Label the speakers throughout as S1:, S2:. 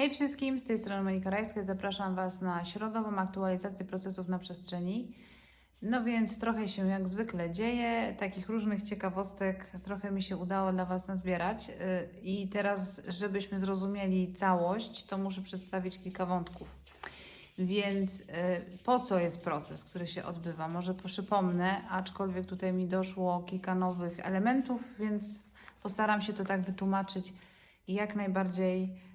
S1: Hej wszystkim, z tej strony Monika Rajska. Zapraszam Was na środową aktualizację procesów na przestrzeni. No więc trochę się jak zwykle dzieje, takich różnych ciekawostek trochę mi się udało dla Was nazbierać. Yy, I teraz, żebyśmy zrozumieli całość, to muszę przedstawić kilka wątków. Więc yy, po co jest proces, który się odbywa? Może przypomnę, aczkolwiek tutaj mi doszło kilka nowych elementów, więc postaram się to tak wytłumaczyć jak najbardziej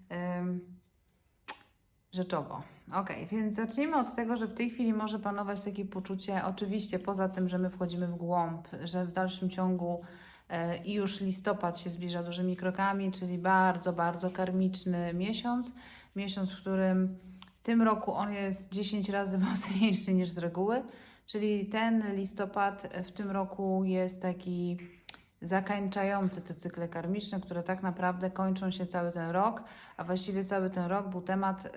S1: rzeczowo. Ok, więc zacznijmy od tego, że w tej chwili może panować takie poczucie, oczywiście poza tym, że my wchodzimy w głąb, że w dalszym ciągu e, i już listopad się zbliża dużymi krokami, czyli bardzo, bardzo karmiczny miesiąc. Miesiąc, w którym w tym roku on jest 10 razy mocniejszy niż z reguły, czyli ten listopad w tym roku jest taki zakańczający te cykle karmiczne, które tak naprawdę kończą się cały ten rok, a właściwie cały ten rok był temat y,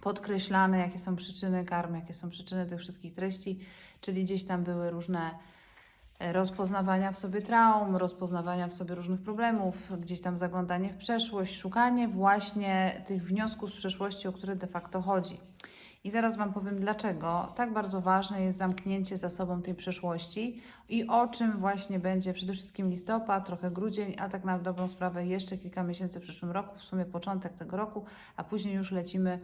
S1: podkreślany, jakie są przyczyny karmy, jakie są przyczyny tych wszystkich treści, czyli gdzieś tam były różne e, rozpoznawania w sobie traum, rozpoznawania w sobie różnych problemów, gdzieś tam zaglądanie w przeszłość, szukanie właśnie tych wniosków z przeszłości, o które de facto chodzi. I zaraz Wam powiem, dlaczego tak bardzo ważne jest zamknięcie za sobą tej przeszłości i o czym właśnie będzie przede wszystkim listopad, trochę grudzień, a tak na dobrą sprawę jeszcze kilka miesięcy w przyszłym roku, w sumie początek tego roku, a później już lecimy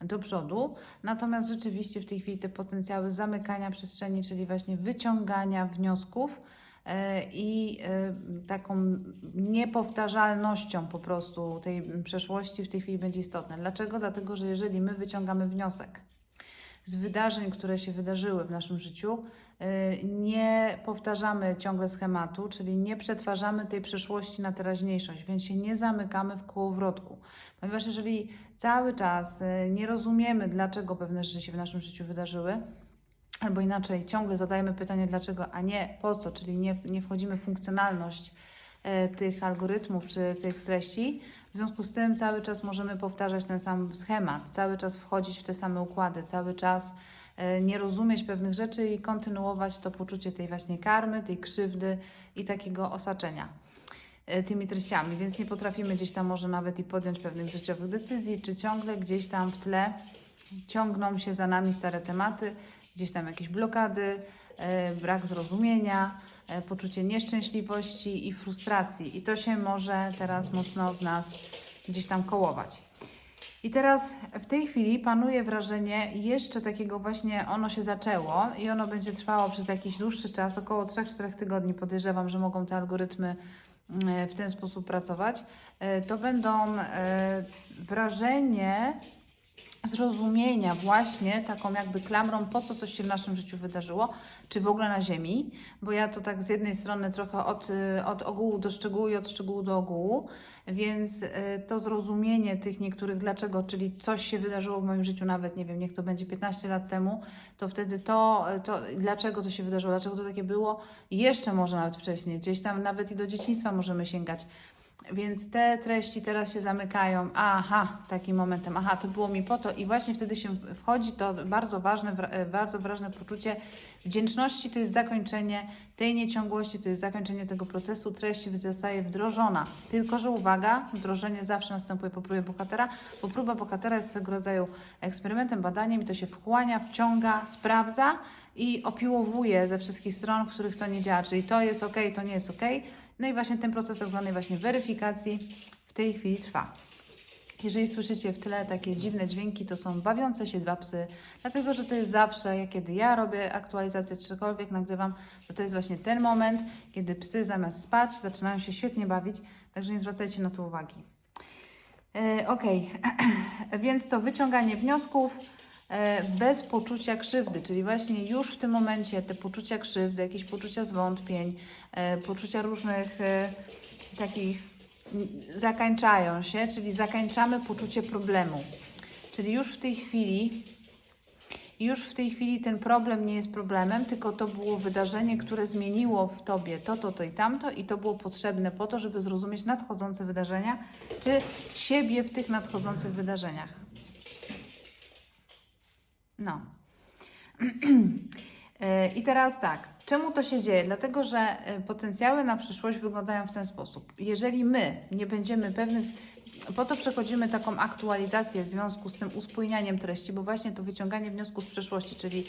S1: do przodu. Natomiast rzeczywiście w tej chwili te potencjały zamykania przestrzeni, czyli właśnie wyciągania wniosków, i e, taką niepowtarzalnością po prostu tej przeszłości w tej chwili będzie istotne. Dlaczego? Dlatego, że jeżeli my wyciągamy wniosek z wydarzeń, które się wydarzyły w naszym życiu, y, nie powtarzamy ciągle schematu, czyli nie przetwarzamy tej przeszłości na teraźniejszość, więc się nie zamykamy w kołowrotku. Ponieważ jeżeli cały czas nie rozumiemy, dlaczego pewne rzeczy się w naszym życiu wydarzyły, albo inaczej, ciągle zadajemy pytanie dlaczego, a nie po co, czyli nie, nie wchodzimy w funkcjonalność e, tych algorytmów czy tych treści. W związku z tym cały czas możemy powtarzać ten sam schemat, cały czas wchodzić w te same układy, cały czas e, nie rozumieć pewnych rzeczy i kontynuować to poczucie tej właśnie karmy, tej krzywdy i takiego osaczenia e, tymi treściami, więc nie potrafimy gdzieś tam może nawet i podjąć pewnych życiowych decyzji, czy ciągle gdzieś tam w tle ciągną się za nami stare tematy, gdzieś tam jakieś blokady, e, brak zrozumienia, e, poczucie nieszczęśliwości i frustracji. I to się może teraz mocno w nas gdzieś tam kołować. I teraz w tej chwili panuje wrażenie jeszcze takiego właśnie, ono się zaczęło i ono będzie trwało przez jakiś dłuższy czas, około 3-4 tygodni. Podejrzewam, że mogą te algorytmy mm, w ten sposób pracować. E, To będą e, wrażenie zrozumienia właśnie taką jakby klamrą, po co coś się w naszym życiu wydarzyło, czy w ogóle na Ziemi, bo ja to tak z jednej strony trochę od, y, od ogółu do szczegółu i od szczegółu do ogółu, więc y, to zrozumienie tych niektórych dlaczego, czyli coś się wydarzyło w moim życiu nawet, nie wiem, niech to będzie 15 lat temu, to wtedy to, to dlaczego to się wydarzyło, dlaczego to takie było, jeszcze może nawet wcześniej, gdzieś tam nawet i do dzieciństwa możemy sięgać. Więc te treści teraz się zamykają. Aha, takim momentem, aha, to było mi po to, i właśnie wtedy się wchodzi to bardzo ważne, e, bardzo ważne poczucie wdzięczności, to jest zakończenie tej nieciągłości, to jest zakończenie tego procesu, treść zostaje wdrożona. Tylko, że uwaga, wdrożenie zawsze następuje po próbie bohatera, bo próba bohatera jest swego rodzaju eksperymentem, badaniem i to się wchłania, wciąga, sprawdza i opiłowuje ze wszystkich stron, w których to nie działa, czyli to jest ok, to nie jest ok. No i właśnie ten proces tak zwanej właśnie weryfikacji w tej chwili trwa. Jeżeli słyszycie w tle takie dziwne dźwięki, to są bawiące się dwa psy, dlatego że to jest zawsze, jak kiedy ja robię aktualizację, czy cokolwiek nagrywam, to to jest właśnie ten moment, kiedy psy zamiast spać zaczynają się świetnie bawić, także nie zwracajcie na to uwagi. E, ok, więc to wyciąganie wniosków bez poczucia krzywdy, czyli właśnie już w tym momencie te poczucia krzywdy, jakieś poczucia zwątpień, e, poczucia różnych e, takich zakańczają się, czyli zakańczamy poczucie problemu. Czyli już w tej chwili już w tej chwili ten problem nie jest problemem, tylko to było wydarzenie, które zmieniło w tobie to, to, to i tamto, i to było potrzebne po to, żeby zrozumieć nadchodzące wydarzenia, czy siebie w tych nadchodzących wydarzeniach. No. E, I teraz tak, czemu to się dzieje? Dlatego, że e, potencjały na przyszłość wyglądają w ten sposób. Jeżeli my nie będziemy pewnych, po to przechodzimy taką aktualizację w związku z tym uspójnianiem treści, bo właśnie to wyciąganie wniosków z przeszłości, czyli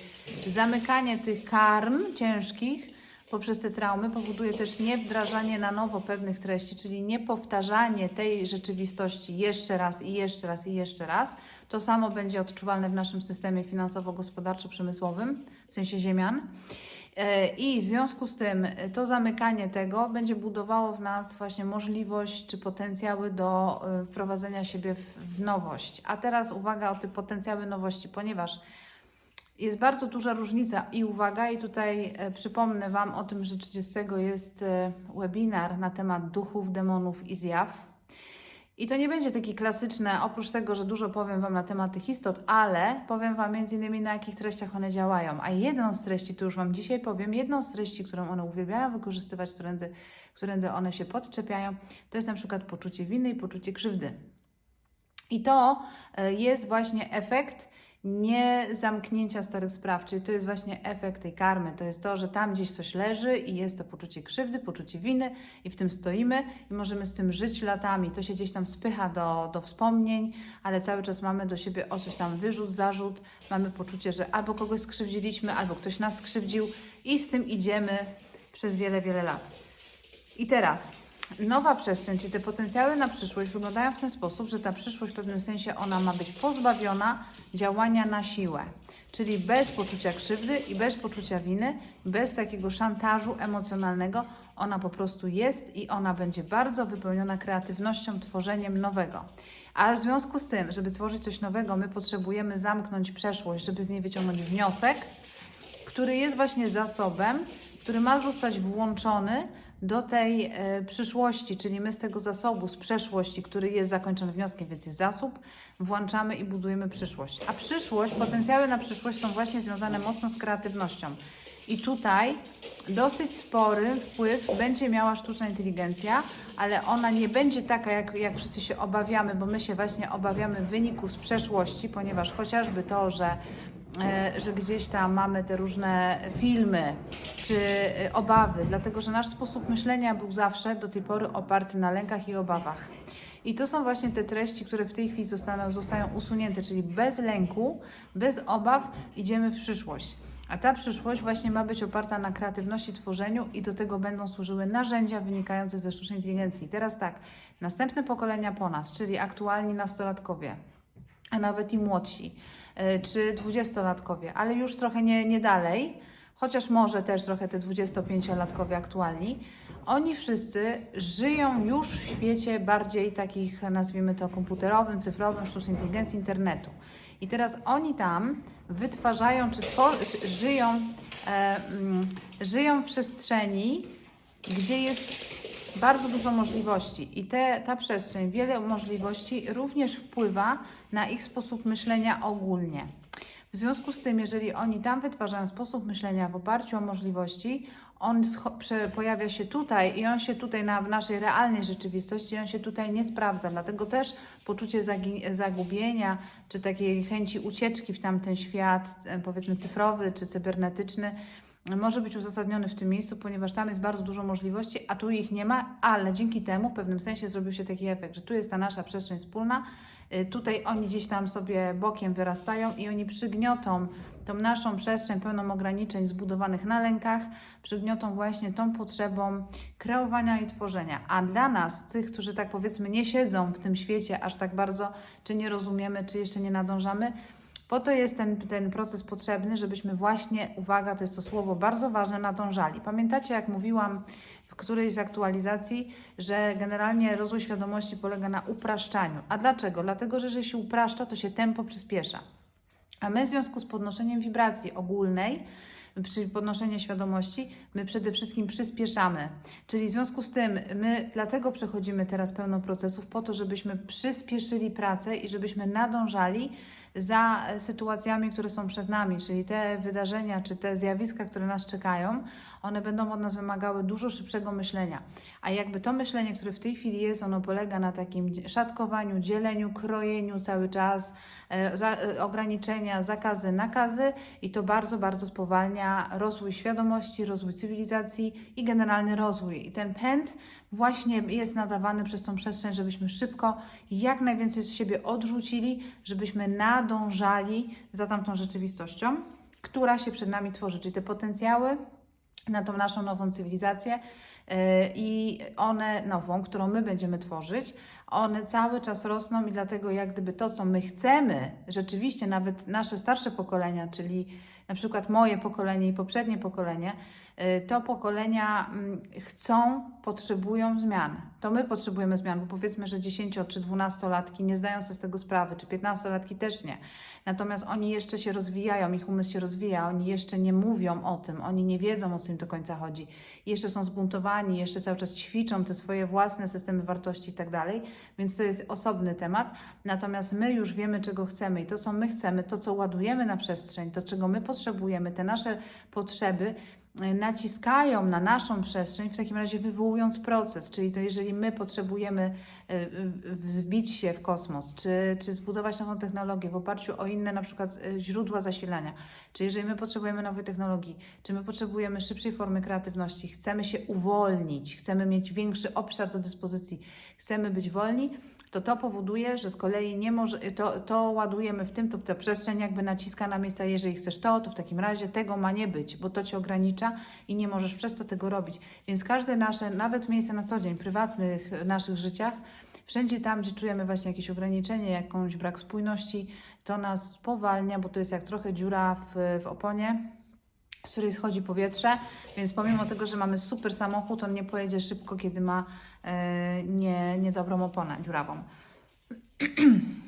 S1: zamykanie tych karm ciężkich poprzez te traumy powoduje też nie wdrażanie na nowo pewnych treści, czyli nie powtarzanie tej rzeczywistości jeszcze raz i jeszcze raz i jeszcze raz. To samo będzie odczuwalne w naszym systemie finansowo-gospodarczo-przemysłowym, w sensie ziemian. E, I w związku z tym e, to zamykanie tego będzie budowało w nas właśnie możliwość czy potencjały do e, wprowadzenia siebie w nowość. A teraz uwaga o te potencjały nowości, ponieważ jest bardzo duża różnica i uwaga, i tutaj e, przypomnę Wam o tym, że 30 jest e, webinar na temat duchów, demonów i zjaw. I to nie będzie taki klasyczne, oprócz tego, że dużo powiem Wam na temat tych istot, ale powiem Wam między innymi na jakich treściach one działają. A jedną z treści, to już Wam dzisiaj powiem, jedną z treści, którą one uwielbiają wykorzystywać, którędy, którędy one się podczepiają, to jest na przykład poczucie winy i poczucie krzywdy. I to e, jest właśnie efekt nie zamknięcia starych spraw, czyli to jest właśnie efekt tej karmy. To jest to, że tam gdzieś coś leży i jest to poczucie krzywdy, poczucie winy i w tym stoimy i możemy z tym żyć latami. To się gdzieś tam spycha do, do wspomnień, ale cały czas mamy do siebie o coś tam wyrzut, zarzut, mamy poczucie, że albo kogoś skrzywdziliśmy, albo ktoś nas skrzywdził i z tym idziemy przez wiele, wiele lat. I teraz nowa przestrzeń, czyli te potencjały na przyszłość wyglądają w ten sposób, że ta przyszłość w pewnym sensie ona ma być pozbawiona działania na siłę. Czyli bez poczucia krzywdy i bez poczucia winy, bez takiego szantażu emocjonalnego, ona po prostu jest i ona będzie bardzo wypełniona kreatywnością, tworzeniem nowego. A w związku z tym, żeby tworzyć coś nowego, my potrzebujemy zamknąć przeszłość, żeby z niej wyciągnąć wniosek, który jest właśnie zasobem, który ma zostać włączony do tej e, przyszłości, czyli my z tego zasobu, z przeszłości, który jest zakończony wnioskiem, więc jest zasób, włączamy i budujemy przyszłość. A przyszłość, potencjały na przyszłość są właśnie związane mocno z kreatywnością. I tutaj dosyć spory wpływ będzie miała sztuczna inteligencja, ale ona nie będzie taka, jak, jak wszyscy się obawiamy, bo my się właśnie obawiamy wyniku z przeszłości, ponieważ chociażby to, że że gdzieś tam mamy te różne filmy czy e, obawy, dlatego że nasz sposób myślenia był zawsze do tej pory oparty na lękach i obawach. I to są właśnie te treści, które w tej chwili zostaną, zostają usunięte, czyli bez lęku, bez obaw idziemy w przyszłość. A ta przyszłość właśnie ma być oparta na kreatywności, tworzeniu i do tego będą służyły narzędzia wynikające ze sztucznej inteligencji. Teraz tak, następne pokolenia po nas, czyli aktualni nastolatkowie, a nawet i młodsi, czy dwudziestolatkowie, ale już trochę nie, nie dalej, chociaż może też trochę te 25-latkowie aktualni, oni wszyscy żyją już w świecie bardziej takich, nazwijmy to komputerowym, cyfrowym, sztucznej inteligencji, internetu. I teraz oni tam wytwarzają, czy żyją, e, mm, żyją w przestrzeni, gdzie jest bardzo dużo możliwości. I te, ta przestrzeń, wiele możliwości również wpływa na ich sposób myślenia ogólnie. W związku z tym, jeżeli oni tam wytwarzają sposób myślenia w oparciu o możliwości, on pojawia się tutaj i on się tutaj na, w naszej realnej rzeczywistości, on się tutaj nie sprawdza. Dlatego też poczucie zagubienia czy takiej chęci ucieczki w tamten świat, e, powiedzmy cyfrowy czy cybernetyczny, może być uzasadniony w tym miejscu, ponieważ tam jest bardzo dużo możliwości, a tu ich nie ma, ale dzięki temu w pewnym sensie zrobił się taki efekt, że tu jest ta nasza przestrzeń wspólna, y, tutaj oni gdzieś tam sobie bokiem wyrastają i oni przygniotą tą naszą przestrzeń pełną ograniczeń zbudowanych na lękach, przygniotą właśnie tą potrzebą kreowania i tworzenia. A dla nas, tych, którzy tak powiedzmy nie siedzą w tym świecie aż tak bardzo, czy nie rozumiemy, czy jeszcze nie nadążamy, po to jest ten, ten proces potrzebny, żebyśmy właśnie, uwaga, to jest to słowo bardzo ważne, nadążali. Pamiętacie, jak mówiłam w którejś z aktualizacji, że generalnie rozwój świadomości polega na upraszczaniu. A dlaczego? Dlatego, że jeżeli się upraszcza, to się tempo przyspiesza. A my w związku z podnoszeniem wibracji ogólnej, przy podnoszeniu świadomości, my przede wszystkim przyspieszamy. Czyli w związku z tym my dlatego przechodzimy teraz pełno procesów po to, żebyśmy przyspieszyli pracę i żebyśmy nadążali za sytuacjami, które są przed nami, czyli te wydarzenia czy te zjawiska, które nas czekają, one będą od nas wymagały dużo szybszego myślenia. A jakby to myślenie, które w tej chwili jest, ono polega na takim szatkowaniu, dzieleniu, krojeniu cały czas, e, za, e, ograniczenia, zakazy, nakazy i to bardzo, bardzo spowalnia rozwój świadomości, rozwój cywilizacji i generalny rozwój. I ten pęd właśnie jest nadawany przez tą przestrzeń, żebyśmy szybko jak najwięcej z siebie odrzucili, żebyśmy nadążali za tamtą rzeczywistością, która się przed nami tworzy, czyli te potencjały na tą naszą nową cywilizację yy, i one nową, którą my będziemy tworzyć, one cały czas rosną i dlatego jak gdyby to, co my chcemy, rzeczywiście nawet nasze starsze pokolenia, czyli na przykład moje pokolenie i poprzednie pokolenie, to pokolenia mm, chcą, potrzebują zmian. To my potrzebujemy zmian, bo powiedzmy, że 10 czy 12-latki nie zdają sobie z tego sprawy, czy 15-latki też nie. Natomiast oni jeszcze się rozwijają, ich umysł się rozwija, oni jeszcze nie mówią o tym, oni nie wiedzą o co im do końca chodzi. Jeszcze są zbuntowani, jeszcze cały czas ćwiczą te swoje własne systemy wartości i tak dalej, więc to jest osobny temat. Natomiast my już wiemy, czego chcemy i to, co my chcemy, to, co ładujemy na przestrzeń, to, czego my potrzebujemy, te nasze potrzeby, y, naciskają na naszą przestrzeń, w takim razie wywołując proces, czyli to jeżeli my potrzebujemy y, y, wzbić się w kosmos, czy, czy zbudować nową technologię w oparciu o inne na przykład y, źródła zasilania, czy jeżeli my potrzebujemy nowej technologii, czy my potrzebujemy szybszej formy kreatywności, chcemy się uwolnić, chcemy mieć większy obszar do dyspozycji, chcemy być wolni, to to powoduje, że z kolei nie może, to, to ładujemy w tym, to ta przestrzeń jakby naciska na miejsca, jeżeli chcesz to, to w takim razie tego ma nie być, bo to Cię ogranicza i nie możesz przez to tego robić. Więc każde nasze, nawet miejsce na co dzień, prywatnych naszych życiach, wszędzie tam, gdzie czujemy właśnie jakieś ograniczenie, jakąś brak spójności, to nas spowalnia, bo to jest jak trochę dziura w, w oponie, z której schodzi powietrze, więc pomimo tego, że mamy super samochód, on nie pojedzie szybko, kiedy ma e, nie, niedobrą oponę dziurawą.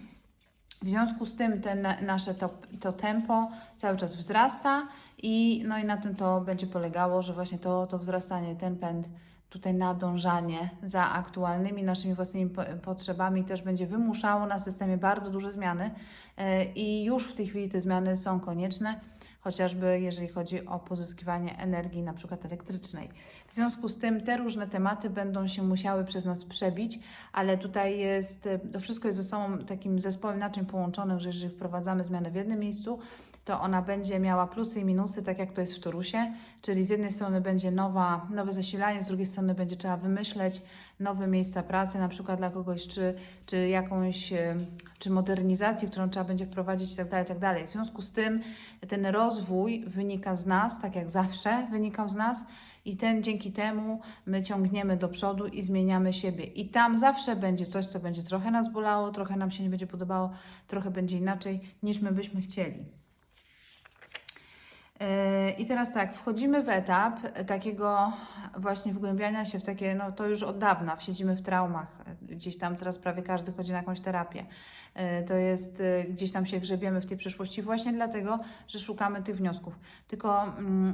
S1: W związku z tym ten, nasze to, to tempo cały czas wzrasta i, no i na tym to będzie polegało, że właśnie to, to wzrastanie, ten pęd, tutaj nadążanie za aktualnymi naszymi własnymi po- potrzebami też będzie wymuszało na systemie bardzo duże zmiany e, i już w tej chwili te zmiany są konieczne chociażby jeżeli chodzi o pozyskiwanie energii na przykład elektrycznej. W związku z tym te różne tematy będą się musiały przez nas przebić, ale tutaj jest, to wszystko jest ze sobą takim zespołem naczyń połączonych, że jeżeli wprowadzamy zmianę w jednym miejscu, to ona będzie miała plusy i minusy, tak jak to jest w Torusie, czyli z jednej strony będzie nowa, nowe zasilanie, z drugiej strony będzie trzeba wymyśleć nowe miejsca pracy, na przykład dla kogoś, czy, czy jakąś, e, czy modernizację, którą trzeba będzie wprowadzić itd., itd. W związku z tym ten rozwój wynika z nas, tak jak zawsze wynikał z nas i ten dzięki temu my ciągniemy do przodu i zmieniamy siebie. I tam zawsze będzie coś, co będzie trochę nas bolało, trochę nam się nie będzie podobało, trochę będzie inaczej niż my byśmy chcieli. I teraz tak, wchodzimy w etap takiego właśnie wgłębiania się w takie, no to już od dawna, siedzimy w traumach, gdzieś tam teraz prawie każdy chodzi na jakąś terapię. Yy, To jest, yy, gdzieś tam się grzebiemy w tej przeszłości właśnie dlatego, że szukamy tych wniosków. Tylko mm,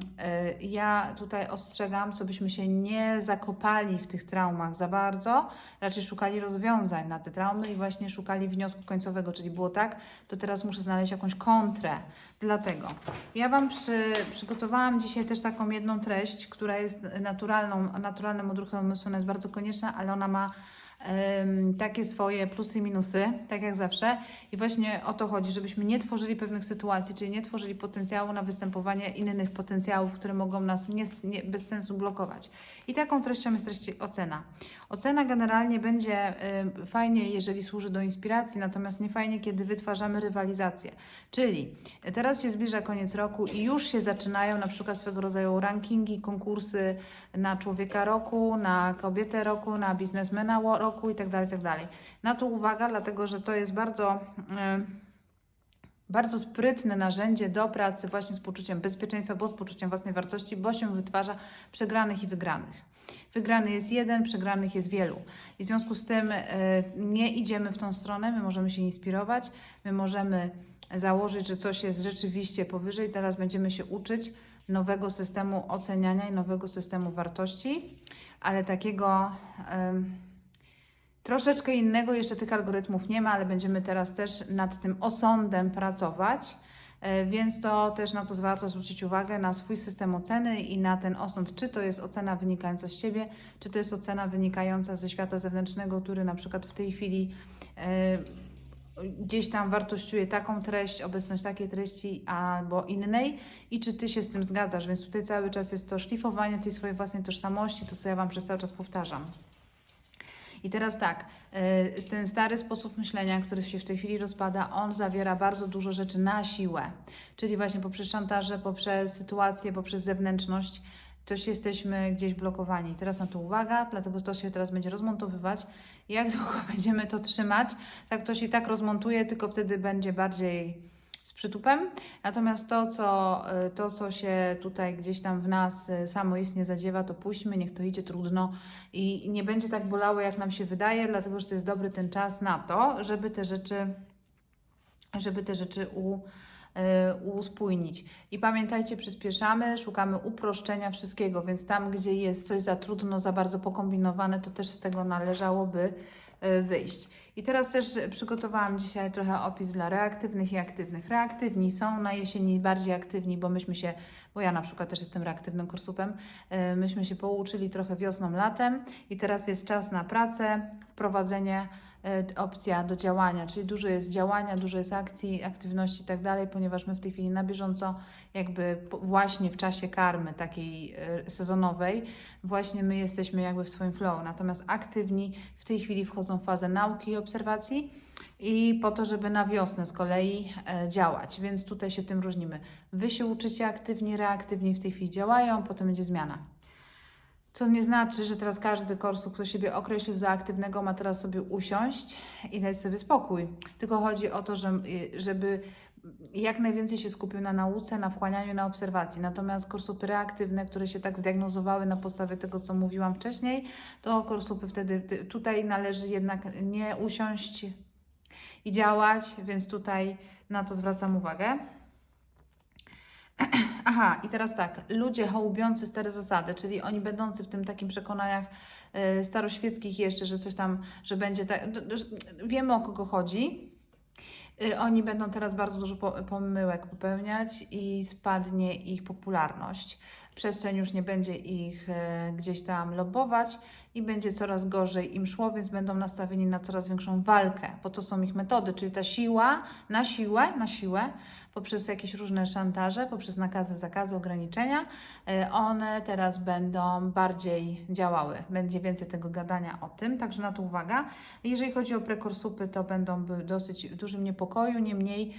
S1: yy, ja tutaj ostrzegam, co byśmy się nie zakopali w tych traumach za bardzo, raczej szukali rozwiązań na te traumy i właśnie szukali wniosku końcowego, czyli było tak, to teraz muszę znaleźć jakąś kontrę. Dlatego ja Wam przy, przygotowałam dzisiaj też taką jedną treść, która jest naturalną, naturalnym odruchem umysłu, ona jest bardzo konieczna, ale ona ma takie swoje plusy i minusy, tak jak zawsze. I właśnie o to chodzi, żebyśmy nie tworzyli pewnych sytuacji, czyli nie tworzyli potencjału na występowanie innych potencjałów, które mogą nas nie, nie, bez sensu blokować. I taką treścią jest treść ocena. Ocena generalnie będzie y, fajnie, jeżeli służy do inspiracji, natomiast nie fajnie, kiedy wytwarzamy rywalizację. Czyli teraz się zbliża koniec roku i już się zaczynają na przykład swego rodzaju rankingi, konkursy na człowieka roku, na kobietę roku, na biznesmena wo- roku itd. itd. Na to uwaga, dlatego że to jest bardzo. y, bardzo sprytne narzędzie do pracy właśnie z poczuciem bezpieczeństwa, bo z poczuciem własnej wartości, bo się wytwarza przegranych i wygranych. Wygrany jest jeden, przegranych jest wielu. I w związku z tym e, nie idziemy w tą stronę, my możemy się inspirować, my możemy założyć, że coś jest rzeczywiście powyżej, teraz będziemy się uczyć nowego systemu oceniania i nowego systemu wartości, ale takiego. em, Troszeczkę innego, jeszcze tych algorytmów nie ma, ale będziemy teraz też nad tym osądem pracować, e, więc to też na to warto zwrócić uwagę, na swój system oceny i na ten osąd, czy to jest ocena wynikająca z siebie, czy to jest ocena wynikająca ze świata zewnętrznego, który na przykład w tej chwili e, gdzieś tam wartościuje taką treść, obecność takiej treści albo innej i czy Ty się z tym zgadzasz. Więc tutaj cały czas jest to szlifowanie tej swojej własnej tożsamości, to co ja Wam przez cały czas powtarzam. I teraz tak, y, ten stary sposób myślenia, który się w tej chwili rozpada, on zawiera bardzo dużo rzeczy na siłę. Czyli właśnie poprzez szantaże, poprzez sytuację, poprzez zewnętrzność, coś jesteśmy gdzieś blokowani. Teraz na to uwaga, dlatego to się teraz będzie rozmontowywać. Jak długo będziemy to trzymać, tak to się i tak rozmontuje, tylko wtedy będzie bardziej z przytupem. Natomiast to co, y, to, co się tutaj gdzieś tam w nas y, samoistnie zadziewa, to puśćmy, niech to idzie trudno i nie będzie tak bolało, jak nam się wydaje, dlatego że to jest dobry ten czas na to, żeby te rzeczy, żeby te rzeczy u, y, uspójnić. I pamiętajcie, przyspieszamy, szukamy uproszczenia wszystkiego, więc tam, gdzie jest coś za trudno, za bardzo pokombinowane, to też z tego należałoby wyjść. I teraz też przygotowałam dzisiaj trochę opis dla reaktywnych i aktywnych. Reaktywni są na jesieni bardziej aktywni, bo myśmy się, bo ja na przykład też jestem reaktywnym kursupem, y, myśmy się pouczyli trochę wiosną, latem i teraz jest czas na pracę, wprowadzenie opcja do działania, czyli dużo jest działania, dużo jest akcji, aktywności i tak dalej, ponieważ my w tej chwili na bieżąco, jakby właśnie w czasie karmy takiej y, sezonowej, właśnie my jesteśmy jakby w swoim flow. Natomiast aktywni w tej chwili wchodzą w fazę nauki i obserwacji i po to, żeby na wiosnę z kolei e, działać. Więc tutaj się tym różnimy. Wy się uczycie aktywni, reaktywni w tej chwili działają, potem będzie zmiana. Co nie znaczy, że teraz każdy korsu, kto siebie określił za aktywnego, ma teraz sobie usiąść i dać sobie spokój. Tylko chodzi o to, y, żeby jak najwięcej się skupił na nauce, na wchłanianiu, na obserwacji. Natomiast kursupy reaktywne, które się tak zdiagnozowały na podstawie tego, co mówiłam wcześniej, to kursupy wtedy tutaj należy jednak nie usiąść i działać, więc tutaj na to zwracam uwagę. Aha, i teraz tak, ludzie hołubiący stare zasady, czyli oni będący w tym takim przekonaniach y, staroświeckich jeszcze, że coś tam, że będzie tak, wiemy o kogo chodzi. Y, Oni będą teraz bardzo dużo po- pomyłek popełniać i spadnie ich popularność. Przestrzeń już nie będzie ich e, gdzieś tam lobować i będzie coraz gorzej im szło, więc będą nastawieni na coraz większą walkę, bo to są ich metody, czyli ta siła, na siłę, na siłę, poprzez jakieś różne szantaże, poprzez nakazy, zakazy, ograniczenia, e, one teraz będą bardziej działały. Będzie więcej tego gadania o tym, także na to uwaga. Jeżeli chodzi o prekursupy, to będą były dosyć w dużym niepokoju, niemniej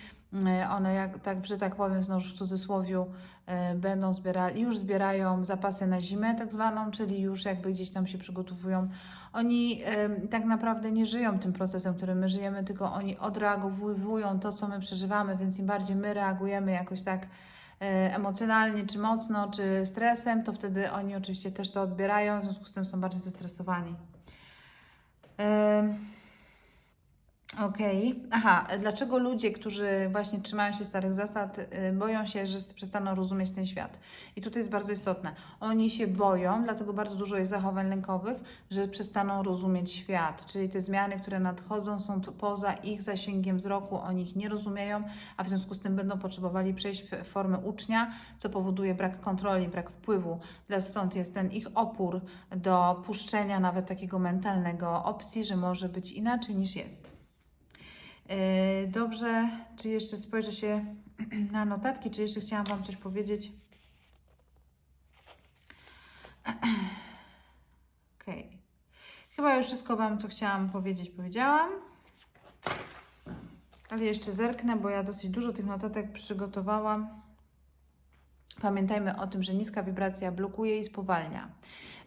S1: one, jak, tak, że tak powiem, znowu w cudzysłowiu, e, będą zbierali, już zbierają zapasy na zimę tak zwaną, czyli już jakby gdzieś tam się przygotowują. Oni em, tak naprawdę nie żyją tym procesem, którym my żyjemy, tylko oni odreagowują to, co my przeżywamy, więc im bardziej my reagujemy jakoś tak emocjonalnie, czy mocno, czy stresem, to wtedy oni oczywiście też to odbierają, w związku z tym są bardziej zestresowani. Okej. Aha, dlaczego ludzie, którzy właśnie trzymają się starych zasad, y, boją się, że przestaną rozumieć ten świat? I tutaj jest bardzo istotne. Oni się boją, dlatego bardzo dużo jest zachowań lękowych, że przestaną rozumieć świat. Czyli te zmiany, które nadchodzą, są poza ich zasięgiem wzroku, oni ich nie rozumieją, a w związku z tym będą potrzebowali przejść w formę ucznia, co powoduje brak kontroli, brak wpływu. Stąd jest ten ich opór do puszczenia nawet takiego mentalnego opcji, że może być inaczej niż jest. Yy, Dobrze, czy jeszcze spojrzę się na notatki, czy jeszcze chciałam Wam coś powiedzieć? Okej. Chyba już wszystko Wam, co chciałam powiedzieć, powiedziałam. Ale jeszcze zerknę, bo ja dosyć dużo tych notatek przygotowałam. Pamiętajmy o tym, że niska wibracja blokuje i spowalnia.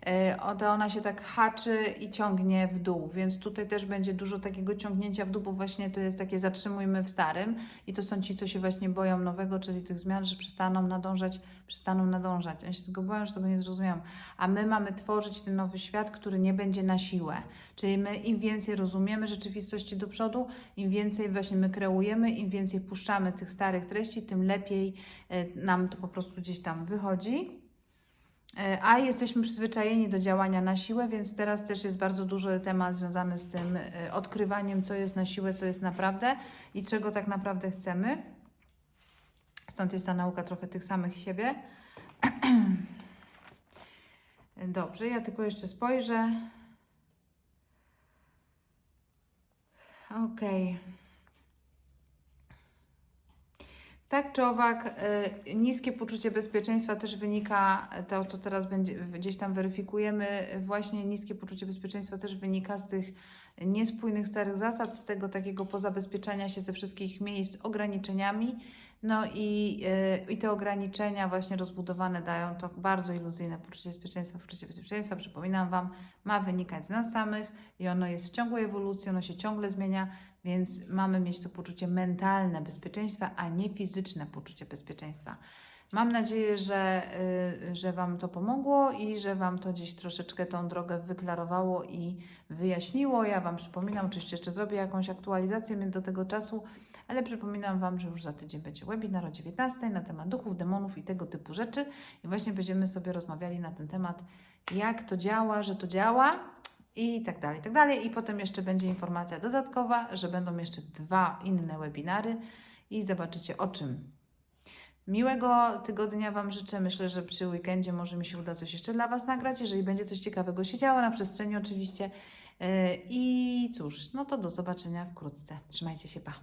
S1: Yy, Ona ona się tak haczy i ciągnie w dół, więc tutaj też będzie dużo takiego ciągnięcia w dół, bo właśnie to jest takie zatrzymujmy w starym i to są ci, co się właśnie boją nowego, czyli tych zmian, że przestaną nadążać, przestaną nadążać. Oni się tego boją, że tego nie zrozumieją. A my mamy tworzyć ten nowy świat, który nie będzie na siłę. Czyli my im więcej rozumiemy rzeczywistości do przodu, im więcej właśnie my kreujemy, im więcej puszczamy tych starych treści, tym lepiej e, nam to po prostu gdzieś tam wychodzi. E, A jesteśmy przyzwyczajeni do działania na siłę, więc teraz też jest bardzo duży temat związany z tym e, odkrywaniem, co jest na siłę, co jest naprawdę i czego tak naprawdę chcemy. Stąd jest ta nauka trochę tych samych siebie. Dobrze, ja tylko jeszcze spojrzę. Okej. Tak czy owak, y, niskie poczucie bezpieczeństwa też wynika, y, to co teraz będzie, gdzieś tam weryfikujemy, y, właśnie niskie poczucie bezpieczeństwa też wynika z tych niespójnych starych zasad, z tego takiego pozabezpieczania się ze wszystkich miejsc ograniczeniami. No i, y, i te ograniczenia właśnie rozbudowane dają to bardzo iluzyjne poczucie bezpieczeństwa. Poczucie bezpieczeństwa, przypominam Wam, ma wynikać z nas samych i ono jest w ciągłej ewolucji, ono się ciągle zmienia, więc mamy mieć to poczucie mentalne bezpieczeństwa, a nie fizyczne poczucie bezpieczeństwa. Mam nadzieję, że, y, że Wam to pomogło i że Wam to gdzieś troszeczkę tą drogę wyklarowało i wyjaśniło. Ja Wam przypominam, oczywiście jeszcze zrobię jakąś aktualizację do tego czasu, ale przypominam Wam, że już za tydzień będzie webinar o 19 na temat duchów, demonów i tego typu rzeczy. I właśnie będziemy sobie rozmawiali na ten temat, jak to działa, że to działa i tak dalej, i tak dalej. I potem jeszcze będzie informacja dodatkowa, że będą jeszcze dwa inne webinary i zobaczycie o czym. Miłego tygodnia Wam życzę. Myślę, że przy weekendzie może mi się uda coś jeszcze dla Was nagrać, jeżeli będzie coś ciekawego się działo na przestrzeni oczywiście. Yy, I cóż, no to do zobaczenia wkrótce. Trzymajcie się, pa.